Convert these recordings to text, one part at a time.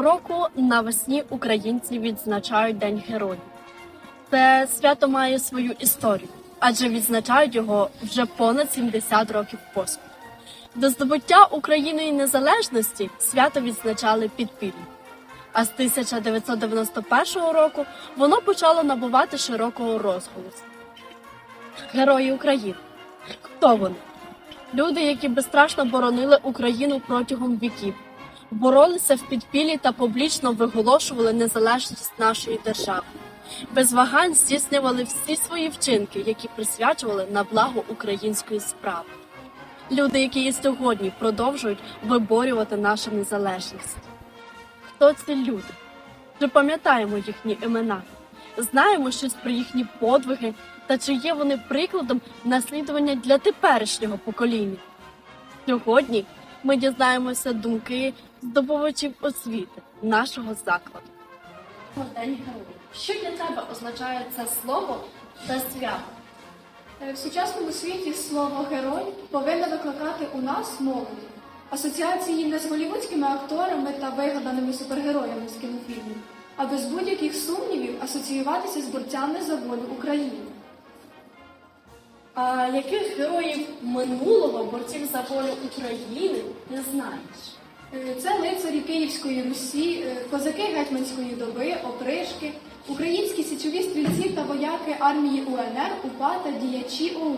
Щороку навесні українці відзначають День Героїв. Це свято має свою історію, адже відзначають його вже понад 70 років поспіль. До здобуття Україною незалежності свято відзначали підпільно. А з 1991 року воно почало набувати широкого розголосу. Герої України. Хто вони? Люди, які безстрашно боронили Україну протягом віків, боролися в підпіллі та публічно виголошували незалежність нашої держави. Без вагань здійснювали всі свої вчинки, які присвячували на благо української справи. Люди, які і сьогодні продовжують виборювати нашу незалежність. Хто ці люди? Чи пам'ятаємо їхні імена? Знаємо щось про їхні подвиги та чи є вони прикладом наслідування для теперішнього покоління? Сьогодні ми дізнаємося думки здобувачів освіти нашого закладу. День героїв. Що для тебе означає це слово та свято? Е, В сучасному світі слово герой повинно викликати у нас молодь. Асоціації не з голівудськими акторами та вигаданими супергероями з кінофільмів, а без будь-яких сумнівів асоціюватися з борцями за волю України. А яких героїв минулого борців за волю України не знаєш? Е, Це лицарі Київської Русі, е, козаки гетьманської доби, опришки, українські січові стрільці та вояки армії УНР, УПА та діячі ОУН.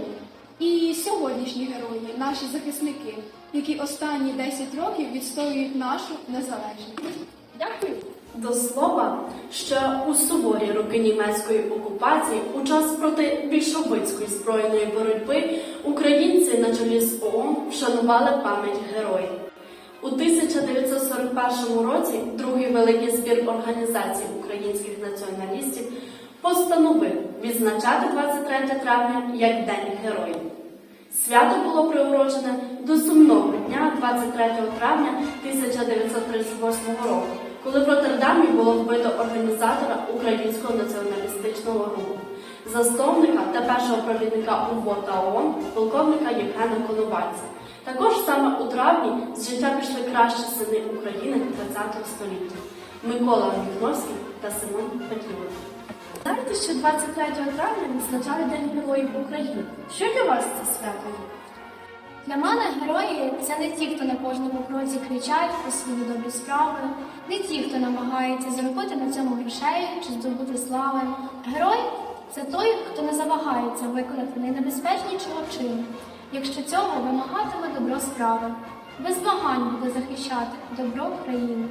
І сьогоднішні герої, наші захисники, які останні 10 років відстоюють нашу незалежність. Дякую. До слова, що у суворі роки німецької окупації у час проти більшовицької збройної боротьби українці на чолі з ООН вшанували пам'ять героїв. У 1941 році другий великий збір організацій українських націоналістів постановив відзначати 23 травня як День Героїв. Свято було приурочене до сумного дня 23 травня 1938 року, коли в Роттердамі було вбито організатора українського націоналістичного руху, засновника та першого провідника УВО та ООН, полковника Євгена Коновальця. Також саме у травні з життя пішли кращі сини України ХХ століття Микола Міхновський та Симон Петлюра. Знаєте, що 23 травня відзначають День Героїв України. Що для вас це свято? Для мене герої це не ті, хто на кожному кроці кричать про свої добрі справи, не ті, хто намагається заробити на цьому грошей чи здобути слави. Герой це той, хто не завагається виконати найнебезпечнішого чину, якщо цього вимагатиме добро справи, без вагань буде захищати добро країни.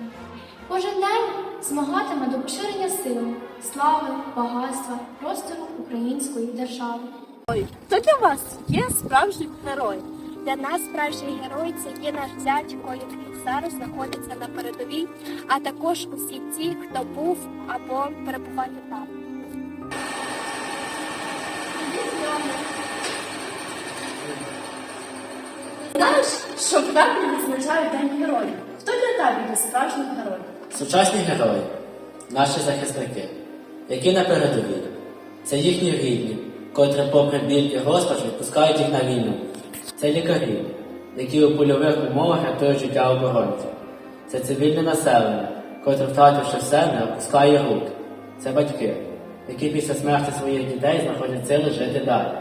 Кожен день змагатиме до поширення сили, слави, багатства, простору української держави. Ой, Хто для вас є справжній герой? Для нас справжній герой це є наш дядько, який зараз знаходиться на передовій, а також усі ті, хто був або перебуває там. Знаєш, що в травні відзначають День Героїв? Хто для тебе є справжній герой? Сучасні герої, наші захисники, які на передовій. Це їхні рідні, котрі попри біль і розпач відпускають їх на війну. Це лікарі, які у польових умовах рятують життя оборонців. Це цивільне населення, котре, втративши все, не опускає руки. Це батьки, які після смерті своїх дітей знаходять сили жити далі.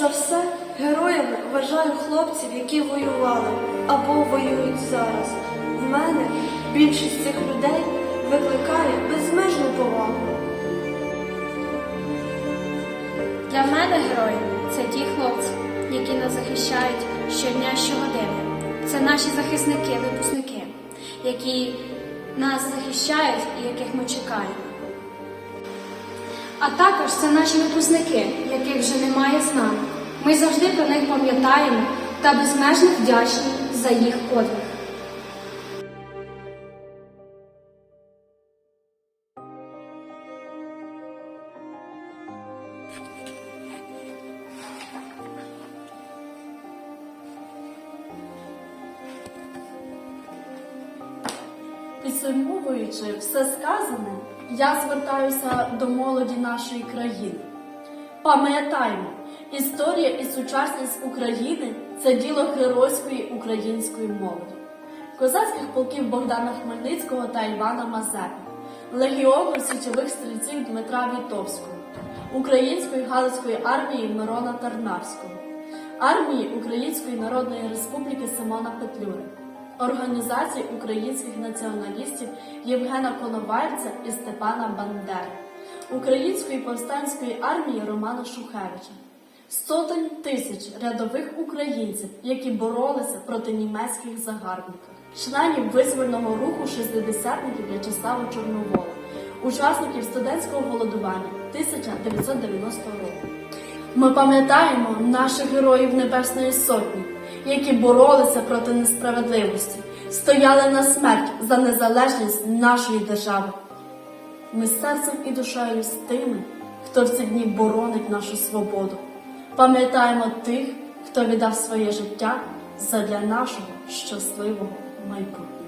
За все, героями вважаю хлопців, які воювали або воюють зараз. В мене більшість цих людей викликає безмежну повагу. Для мене герої це ті хлопці, які нас захищають щодня щогодини. Це наші захисники, випускники, які нас захищають і яких ми чекаємо. А також це наші випускники, яких вже немає з нами. Ми завжди про них пам'ятаємо та безмежно вдячні за їх подвиг. Підсумовуючи все сказане, я звертаюся до молоді нашої країни. Пам'ятаймо, історія і сучасність України це діло геройської української молоді, козацьких полків Богдана Хмельницького та Івана Мазепи, легіону січових стрільців Дмитра Вітовського, Української Галицької армії Мирона Тарнавського, армії Української Народної Республіки Симона Петлюри, організації українських націоналістів Євгена Коновальця і Степана Бандери, Української повстанської армії Романа Шухевича, сотень тисяч рядових українців, які боролися проти німецьких загарбників, членів визвольного руху шестидесятників В'ячеслава Чорновола, учасників студентського голодування 1990 року. Ми пам'ятаємо наших героїв Небесної Сотні, які боролися проти несправедливості, стояли на смерть за незалежність нашої держави. Ми серцем і душею з тими, хто в ці дні боронить нашу свободу. Пам'ятаємо тих, хто віддав своє життя задля нашого щасливого майбутнього.